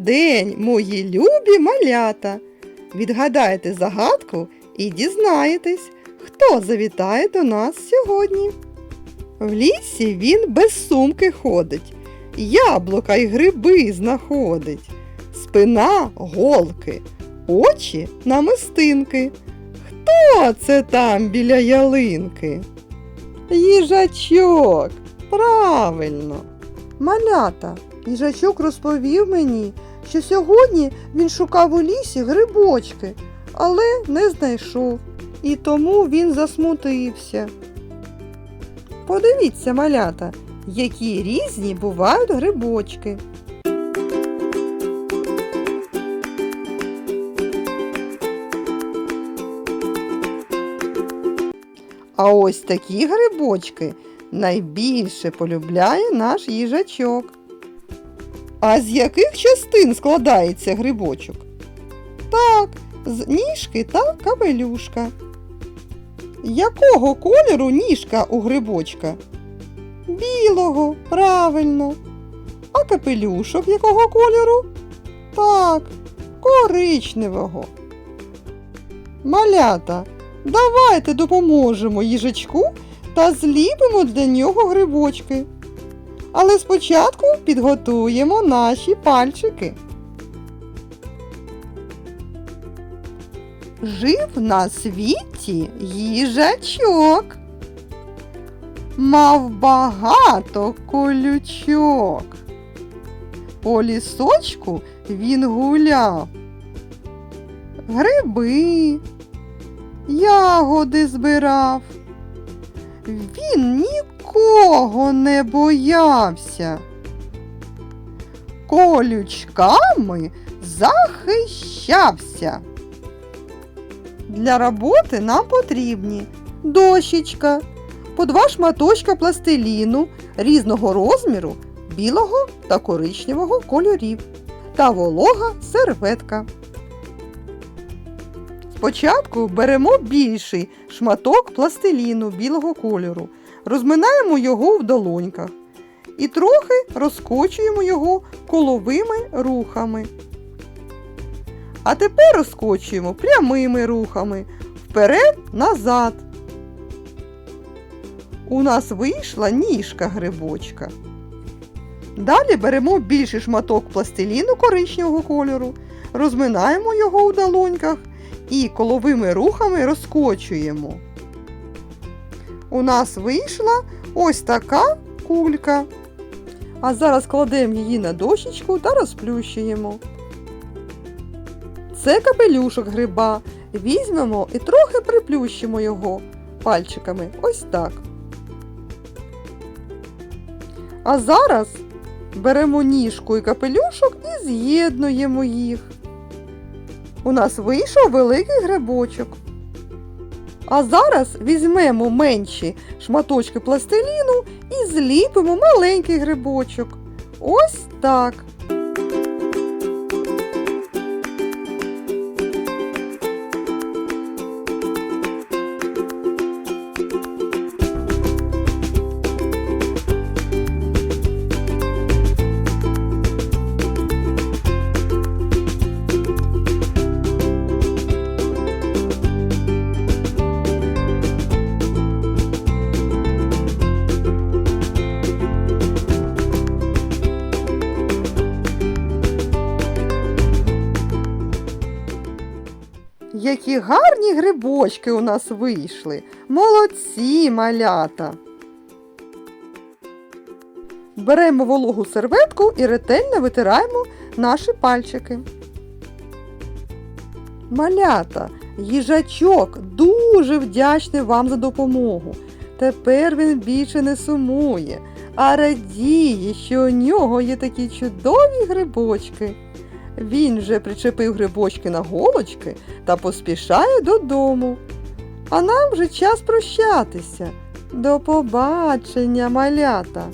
день, мої любі малята! Відгадайте загадку і дізнаєтесь, хто завітає до нас сьогодні. В лісі він без сумки ходить, яблука й гриби знаходить, спина голки, очі намистинки. Хто це там біля ялинки? Їжачок, правильно. Малята, їжачок розповів мені, що сьогодні він шукав у лісі грибочки, але не знайшов, і тому він засмутився. Подивіться, малята, які різні бувають грибочки. А ось такі грибочки найбільше полюбляє наш їжачок. А з яких частин складається грибочок? Так, з ніжки та капелюшка. Якого кольору ніжка у грибочка? Білого, правильно. А капелюшок якого кольору? Так, коричневого. Малята, давайте допоможемо їжачку та зліпимо для нього грибочки. Але спочатку підготуємо наші пальчики. Жив на світі їжачок. Мав багато колючок. По лісочку він гуляв. Гриби, ягоди збирав. Він нікого не боявся. Колючками захищався. Для роботи нам потрібні дощечка, по два шматочка пластиліну різного розміру, білого та коричневого кольорів та волога серветка. Спочатку беремо більший шматок пластиліну білого кольору, розминаємо його в долоньках і трохи розкочуємо його коловими рухами. А тепер розкочуємо прямими рухами вперед-назад. У нас вийшла ніжка грибочка. Далі беремо більший шматок пластиліну коричневого кольору, розминаємо його у долоньках і коловими рухами розкочуємо. У нас вийшла ось така кулька. А зараз кладемо її на дощечку та розплющуємо. Це капелюшок гриба. Візьмемо і трохи приплющимо його пальчиками. Ось так. А зараз беремо ніжку і капелюшок і з'єднуємо їх. У нас вийшов великий грибочок. А зараз візьмемо менші шматочки пластиліну і зліпимо маленький грибочок. Ось так. Які гарні грибочки у нас вийшли. Молодці малята. Беремо вологу серветку і ретельно витираємо наші пальчики. Малята, їжачок дуже вдячний вам за допомогу. Тепер він більше не сумує, а радіє, що у нього є такі чудові грибочки. Він вже причепив грибочки на голочки та поспішає додому. А нам вже час прощатися. До побачення, малята!